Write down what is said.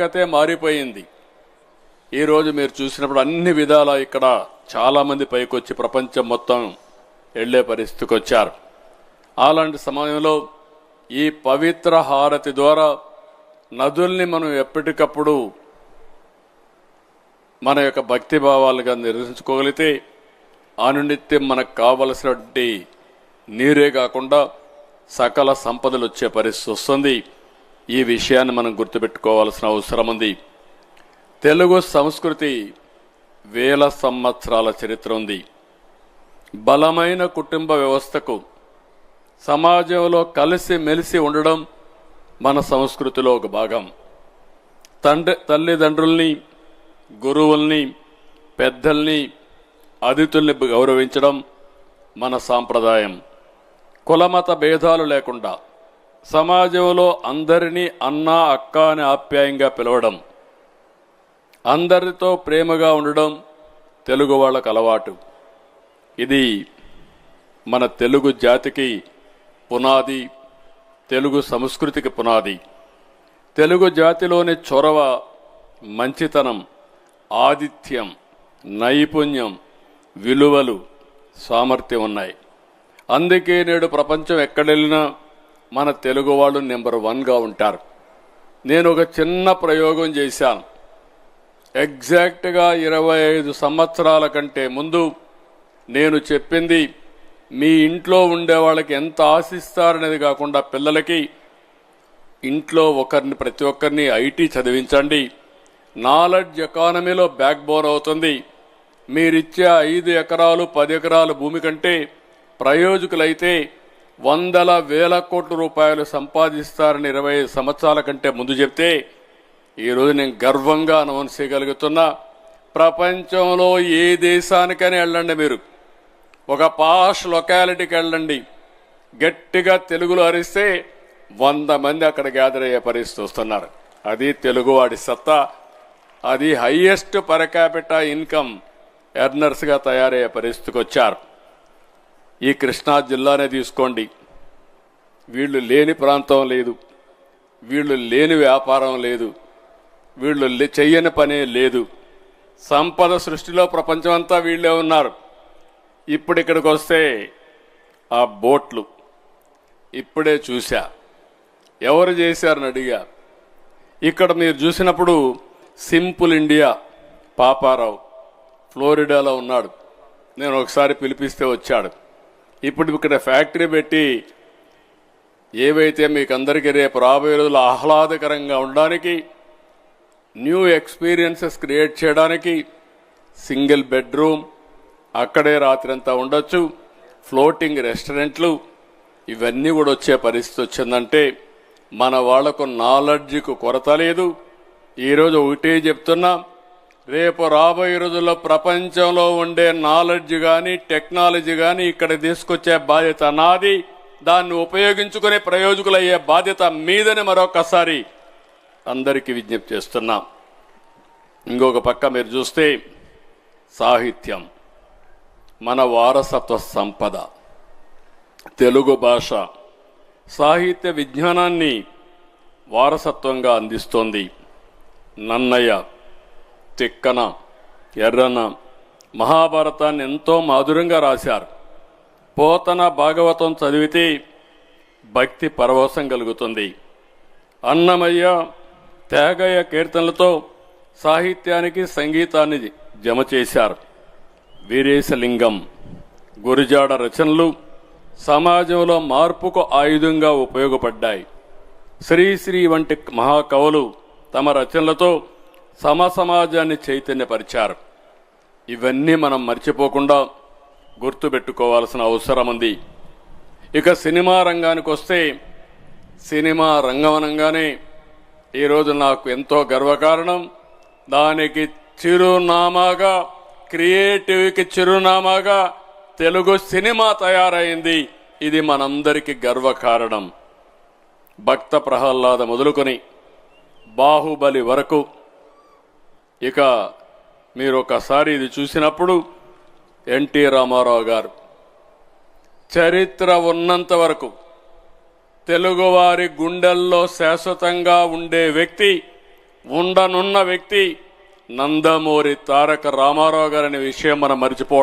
కథే మారిపోయింది. ఈరోజు మీరు చూసినప్పుడు అన్ని విధాల ఇక్కడ చాలామంది పైకొచ్చి ప్రపంచం మొత్తం వెళ్ళే పరిస్థితికి వచ్చారు అలాంటి సమయంలో ఈ పవిత్ర హారతి ద్వారా నదుల్ని మనం ఎప్పటికప్పుడు మన యొక్క భక్తి భావాలుగా నిర్వహించుకోగలిగితే అనునిత్యం మనకు కావలసినటువంటి నీరే కాకుండా సకల సంపదలు వచ్చే పరిస్థితి వస్తుంది. ఈ విషయాన్ని మనం గుర్తుపెట్టుకోవాల్సిన అవసరం ఉంది. తెలుగు సంస్కృతి వేల సంవత్సరాల చరిత్ర ఉంది. బలమైన కుటుంబ వ్యవస్థకు సమాజంలో కలిసి మెలిసి ఉండడం మన సంస్కృతిలో ఒక భాగం. తండ్రి తల్లిదండ్రుల్ని గురువుల్ని పెద్దల్ని అతిథుల్ని గౌరవించడం మన సాంప్రదాయం. కులమత భేదాలు లేకుండా సమాజంలో అందరినీ అన్న అక్క అని ఆప్యాయంగా పిలవడం అందరితో ప్రేమగా ఉండడం తెలుగు వాళ్ళకు అలవాటు. ఇది మన తెలుగు జాతికి పునాది తెలుగు సంస్కృతికి పునాది. తెలుగు జాతిలోని చొరవ మంచితనం ఆతిథ్యం నైపుణ్యం విలువలు సామర్థ్యం ఉన్నాయి. అందుకే నేడు ప్రపంచం ఎక్కడెళ్ళినా మన తెలుగు వాళ్ళు నెంబర్ వన్గా ఉంటారు. నేను ఒక చిన్న ప్రయోగం చేశాను. ఎగ్జాక్ట్గా ఇరవై ఐదు సంవత్సరాల కంటే ముందు నేను చెప్పింది మీ ఇంట్లో ఉండే వాళ్ళకి ఎంత ఆశిస్తారనేది కాకుండా పిల్లలకి ఇంట్లో ఒకరిని ప్రతి ఒక్కరిని ఐటీ చదివించండి. నాలెడ్జ్ ఎకానమీలో బ్యాక్ బోన్ అవుతుంది. మీరిచ్చే ఐదు ఎకరాలు పది ఎకరాల భూమి కంటే ప్రయోజకులైతే వందల వేల కోట్ల రూపాయలు సంపాదిస్తారని ఇరవై ఐదు సంవత్సరాల కంటే ముందు చెప్తే ఈరోజు నేను గర్వంగా అనౌన్స్ చేయగలుగుతున్నా ప్రపంచంలో ఏ దేశానికైనా వెళ్ళండి మీరు. ఒక పాష్ లొకాలిటీకి వెళ్ళండి. గట్టిగా తెలుగులో అరిస్తే వంద మంది అక్కడ గ్యాదర్ అయ్యే పరిస్థితి వస్తున్నారు. అది తెలుగువాడి సత్తా. అది హయ్యెస్ట్ పరకాపిట ఇన్కమ్ ఎర్నర్స్గా తయారయ్యే పరిస్థితికి వచ్చారు. ఈ కృష్ణా జిల్లానే తీసుకోండి. వీళ్ళు లేని ప్రాంతం లేదు. వీళ్ళు లేని వ్యాపారం లేదు. వీళ్ళు లే- చెయ్యని పనే లేదు. సంపద సృష్టిలో ప్రపంచమంతా వీళ్ళే ఉన్నారు. ఇప్పుడు ఇక్కడికి వస్తే ఆ బోట్లు. ఇప్పుడే చూశా. ఎవరు చేశారని అడిగా. ఇక్కడ మీరు చూసినప్పుడు సింపుల్ ఇండియా పాపారావు ఫ్లోరిడాలో ఉన్నాడు. నేను ఒకసారి పిలిపిస్తే వచ్చాడు. ఇప్పుడు ఇక్కడ ఫ్యాక్టరీ పెట్టి ఏవైతే మీకు అందరికీ రేపు రాబోయే రోజులు ఆహ్లాదకరంగా ఉండడానికి న్యూ ఎక్స్పీరియన్సెస్ క్రియేట్ చేయడానికి సింగిల్ బెడ్రూమ్ అక్కడే రాత్రంతా ఉండొచ్చు ఫ్లోటింగ్ రెస్టారెంట్లు ఇవన్నీ కూడా వచ్చే పరిస్థితి వచ్చిందంటే మన వాళ్ళకు నాలెడ్జ్కు కొరత లేదు. ఈరోజు ఒకటే చెప్తున్నా రేపు రాబోయే రోజుల్లో ప్రపంచంలో ఉండే నాలెడ్జ్ కానీ టెక్నాలజీ కానీ ఇక్కడ తీసుకొచ్చే బాధ్యత నాది. దాన్ని ఉపయోగించుకునే ప్రయోజకులయ్యే బాధ్యత మీదని మరొకసారి అందరికీ విజ్ఞప్తి చేస్తున్నాం. ఇంకొక పక్క మీరు చూస్తే సాహిత్యం మన వారసత్వ సంపద తెలుగు భాష సాహిత్య విజ్ఞానాన్ని వారసత్వంగా అందిస్తోంది నన్నయ్య. తిక్కన ఎర్రన మహాభారతాన్ని ఎంతో మాధురంగా రాశారు. పోతన భాగవతం చదివితే భక్తి పరవశం కలుగుతుంది. అన్నమయ్య త్యాగయ్య కీర్తనలతో సాహిత్యానికి సంగీతాన్ని జమ చేశారు. వీరేశలింగం గురిజాడ రచనలు సమాజంలో మార్పుకు ఆయుధంగా ఉపయోగపడ్డాయి. శ్రీశ్రీ వంటి మహాకవులు తమ రచనలతో సమ సమాజాన్ని చైతన్యపరిచారు. ఇవన్నీ మనం మర్చిపోకుండా గుర్తుపెట్టుకోవాల్సిన అవసరం ఉంది ఇక సినిమా రంగానికి వస్తే సినిమా రంగం అనగానే ఈరోజు నాకు ఎంతో గర్వకారణం. దానికి చిరునామాగా క్రియేటివ్కి చిరునామాగా తెలుగు సినిమా తయారైంది. ఇది మనందరికీ గర్వకారణం. భక్త ప్రహ్లాద మొదలుకొని బాహుబలి వరకు ఇక మీరు ఒకసారి ఇది చూసినప్పుడు ఎన్టీ రామారావు గారు చరిత్ర ఉన్నంత వరకు తెలుగువారి గుండెల్లో శాశ్వతంగా ఉండే వ్యక్తి ఉండనున్న వ్యక్తి నందమూరి తారక రామారావు గారనే విషయం మనం మర్చిపోవడం